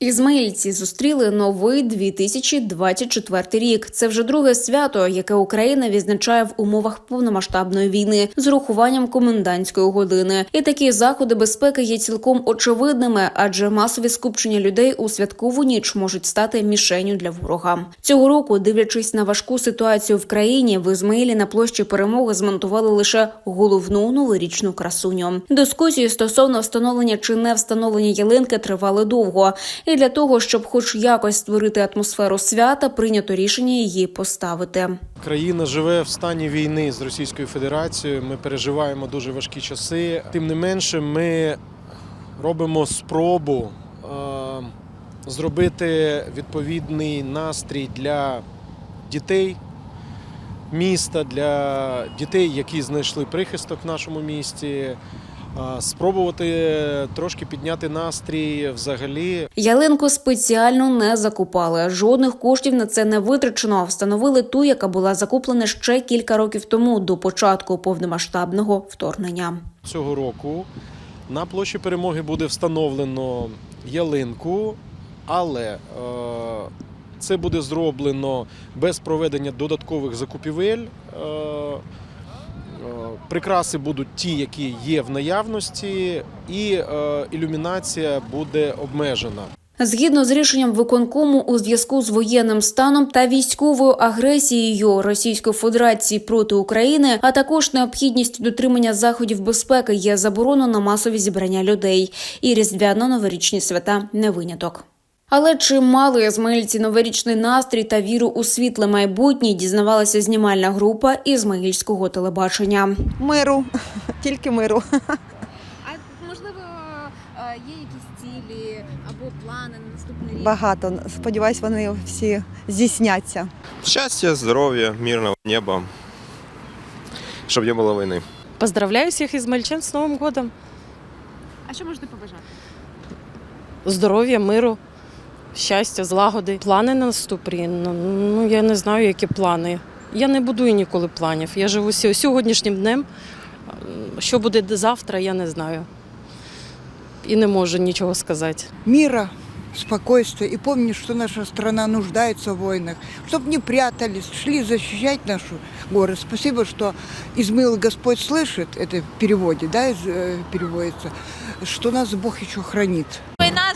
Ізмаїльці зустріли новий 2024 рік. Це вже друге свято, яке Україна відзначає в умовах повномасштабної війни з урахуванням комендантської години. І такі заходи безпеки є цілком очевидними, адже масові скупчення людей у святкову ніч можуть стати мішенню для ворога. Цього року, дивлячись на важку ситуацію в країні, в Ізмаїлі на площі перемоги змонтували лише головну новорічну красуню. Дискусії стосовно встановлення чи не встановлення ялинки тривали довго. І для того, щоб хоч якось створити атмосферу свята, прийнято рішення її поставити. Країна живе в стані війни з Російською Федерацією. Ми переживаємо дуже важкі часи. Тим не менше, ми робимо спробу е, зробити відповідний настрій для дітей міста, для дітей, які знайшли прихисток в нашому місті. Спробувати трошки підняти настрій взагалі Ялинку спеціально не закупали. Жодних коштів на це не витрачено. Встановили ту, яка була закуплена ще кілька років тому до початку повномасштабного вторгнення. цього року на площі перемоги буде встановлено ялинку, але е, це буде зроблено без проведення додаткових закупівель. Е, Прикраси будуть ті, які є в наявності, і е, ілюмінація буде обмежена. Згідно з рішенням виконкому у зв'язку з воєнним станом та військовою агресією Російської Федерації проти України, а також необхідністю дотримання заходів безпеки, є заборона на масові зібрання людей. І різдвяно-новорічні свята не виняток. Але чи мали ізмаїльці новорічний настрій та віру у світле майбутнє, дізнавалася знімальна група ізмаїльського телебачення. Миру, тільки миру. А можливо, е, є якісь цілі або плани на наступний рік? Багато. Сподіваюсь, вони всі здійсняться. Счастья, здоровья, мирного неба, чтобы не было войны. Поздравляю всех измальчан с Новым годом. А що можете побажати? Здоров'я, миру, щастя, злагоди. Плани на наступний. рік? Ну, ну я не знаю, які плани. Я не будую ніколи планів. Я живу сьо- сьогоднішнім днем. Що буде завтра, я не знаю. І не можу нічого сказати. мира, спокойствия. И помни, что наша страна нуждается в войнах. Чтобы не прятались, шли защищать нашу город. Спасибо, что Измыл Господь слышит, это в переводе, да, из- э, переводится, что нас Бог еще хранит.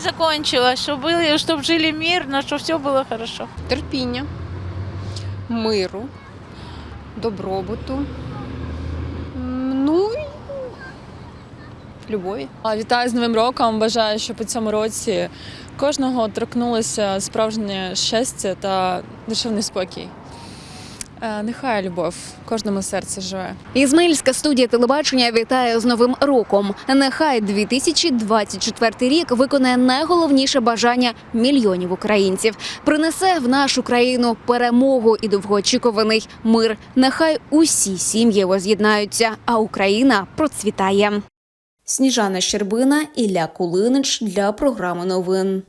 Война закончилась, чтобы, были, чтобы жили мирно, чтобы все было хорошо. терпіння, миру, добробуту, м, ну і любові. А, Вітаю з Новим роком. Бажаю, щоб у цьому році кожного торкнулося справжнє щастя та душевний спокій. Е, Нехай любов в кожному серці живе. Ізмаїльська студія телебачення вітає з новим роком. Нехай 2024 рік виконає найголовніше бажання мільйонів українців. Принесе в нашу країну перемогу і довгоочікуваний мир. Нехай усі сім'ї воз'єднаються, а Україна процвітає. Сніжана Щербина, Ілля Кулинич для програми новин.